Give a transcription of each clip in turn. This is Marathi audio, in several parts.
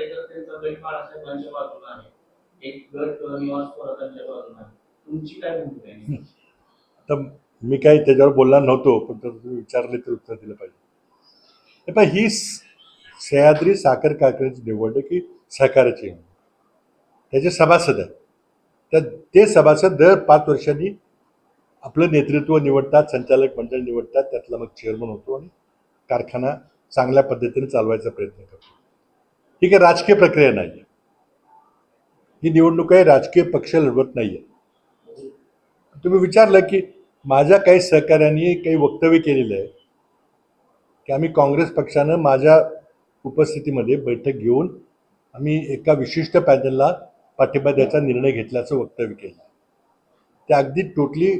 तर त्यांचा गट बाळासाहेबांच्या बाजूला आहे. एक गट निवास थोरातांच्या बाजूला आहे. तुमची काय भूमिका आहे? आता मी काही त्याच्यावर बोलणार नव्हतो पण तर तुम्ही विचारले तर उत्तर दिलं पाहिजे. हे पण ही स- सह्याद्री साखर कारखान्याची निवडणूक की सहकार्याची त्याचे सभासद आहे तर ते सभासद दर पाच वर्षांनी आपलं नेतृत्व निवडतात संचालक मंडळ निवडतात त्यातला मग चेअरमन होतो आणि कारखाना चांगल्या पद्धतीने चालवायचा प्रयत्न करतो. ही काही राजकीय प्रक्रिया नाही आहे ही निवडणूक आहे राजकीय पक्ष लढवत नाही आहे तुम्ही विचारलं की माझ्या काही सहकाऱ्यांनी काही वक्तव्य केलेलं आहे की आम्ही काँग्रेस पक्षानं माझ्या उपस्थितीमध्ये बैठक घेऊन आम्ही एका विशिष्ट पॅनलला पाठिंबा द्यायचा निर्णय घेतल्याचं वक्तव्य केलं ते अगदी टोटली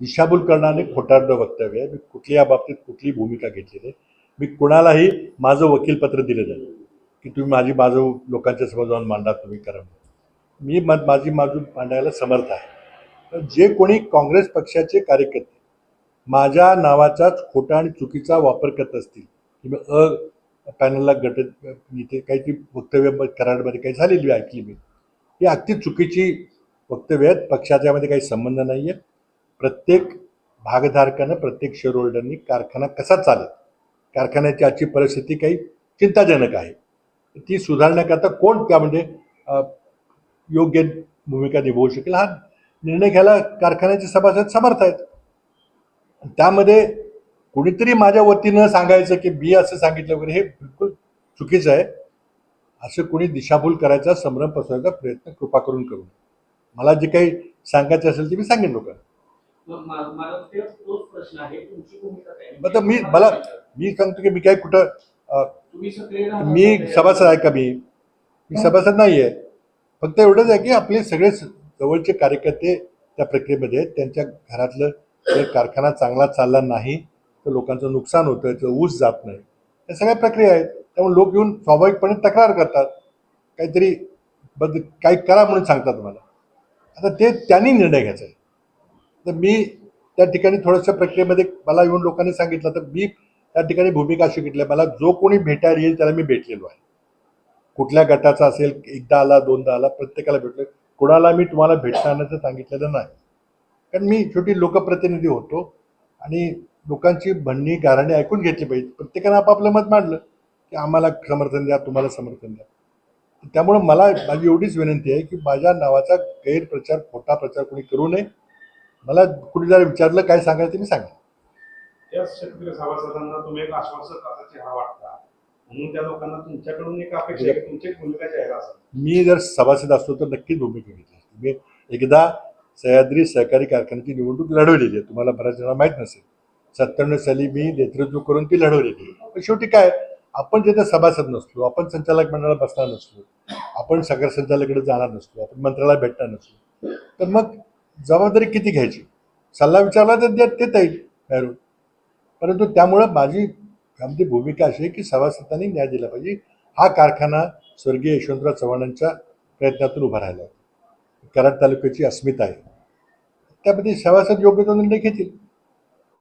दिशाभूल करणारे खोटारडं वक्तव्य आहे. मी कुठल्या बाबतीत कुठली भूमिका घेतली नाही मी कुणालाही माझं वकीलपत्र दिलं जाईल. की तुम्ही माझी बाजू लोकांच्या समोर जाऊन मांडा तुम्ही करा. मी मा- माझी बाजू मांडायला समर्थ आहे. तर जे कोणी काँग्रेस पक्षाचे कार्यकर्ते माझ्या नावाचाच खोटा आणि चुकीचा वापर करत असतील की मी अ पॅनलला गट इथे काहीतरी वक्तव्य करारमध्ये कराडमध्ये काही झालेली ऐकली मी. ही अगदी चुकीची वक्तव्य आहेत. पक्षाच्यामध्ये काही संबंध नाही आहे प्रत्येक भागधारकानं प्रत्येक शेअर होल्डरनी कारखाना कसा चालेल? कारखान्याची आजची परिस्थिती काही चिंताजनक आहे. ती सुधारण्याकरता कोण त्यामध्ये अ, योग्य भूमिका निभावू शकेल हा निर्णय घ्यायला कारखान्याचे सभासद समर्थ आहेत. त्यामध्ये कुणीतरी माझ्या वतीनं सांगायचं की मी असं सांगितलं वगैरे हे बिलकुल चुकीचं आहे. असं कोणी दिशाभूल करायचा संभ्रम पसरवायचा प्रयत्न कृपा करून करू. मला जे काही सांगायचं असेल ते मी सांगेन लोकांना. मग मा- मला मी सांगतो की मी काय कुठं अ, मी सभासद आहे का मी? मी सभासद नाही आहे फक्त एवढंच आहे की आपले सगळे स- जवळचे कार्यकर्ते त्या प्रक्रियेमध्ये आहेत. त्यांच्या घरातलं जर कारखाना चांगला चालला नाही तर लोकांचं नुकसान होतं त्याचं ऊस जात नाही. या सगळ्या प्रक्रिया आहेत. त्यामुळे लोक येऊन स्वाभाविकपणे तक्रार करतात. काहीतरी बद काही करा म्हणून सांगतात मला. आता ते त्यांनी निर्णय घ्यायचा आहे. तर मी त्या ठिकाणी थोडंसं प्रक्रियेमध्ये मला येऊन लोकांनी सांगितलं तर मी त्या ठिकाणी भूमिका अशी घेतली मला जो कोणी भेटायला येईल त्याला मी भेटलेलो आहे. कुठल्या गटाचा असेल एकदा आला दोनदा आला प्रत्येकाला भेटलो. कुणाला मी तुम्हाला भेटणार सांगितलेलं नाही. कारण मी छोटी लोकप्रतिनिधी होतो आणि लोकांची म्हणणी गाराणी ऐकून घेतली पाहिजे. प्रत्येकानं आपापलं मत मांडलं की आम्हाला समर्थन द्या तुम्हाला समर्थन द्या. त्यामुळं मला माझी एवढीच विनंती आहे की माझ्या नावाचा गैरप्रचार खोटा प्रचार कोणी करू नये. मला कुणी जर विचारलं काय सांगायचं मी सांगेन. त्या शेतकरी सभासदांना तुम्ही एक आश्वासक असा चेहरा वाटता म्हणून त्या लोकांना तुमच्याकडून एक अपेक्षा आहे की तुमची भूमिका जाहीर असेल. मी जर सभासद असतो तर नक्कीच भूमिका घेतली असती. मी एकदा सह्याद्री सहकारी कारखान्याची निवडणूक लढवलेली आहे. तुम्हाला बऱ्याच जणांना माहीत नसेल. सत्त्याण्णव साली मी नेतृत्व करून ती लढवलेली आहे. पण शेवटी काय? आपण जिथे सभासद नसलो आपण संचालक मंडळाला बसणार नसलो आपण सगळ्या संचालकडे जाणार नसलो आपण मंत्र्याला भेटणार नसलो तर मग जबाबदारी किती घ्यायची? सल्ला विचारला तर देत देता येईल बाहेरून. परंतु त्यामुळं माझी आमची भूमिका अशी आहे की सभासदांनी न्याय दिला पाहिजे. हा कारखाना स्वर्गीय यशवंतराव चव्हाणांच्या प्रयत्नातून उभा राहिला कराड तालुक्याची अस्मिता आहे. त्यामध्ये सभासद योग्य तो निर्णय घेतील.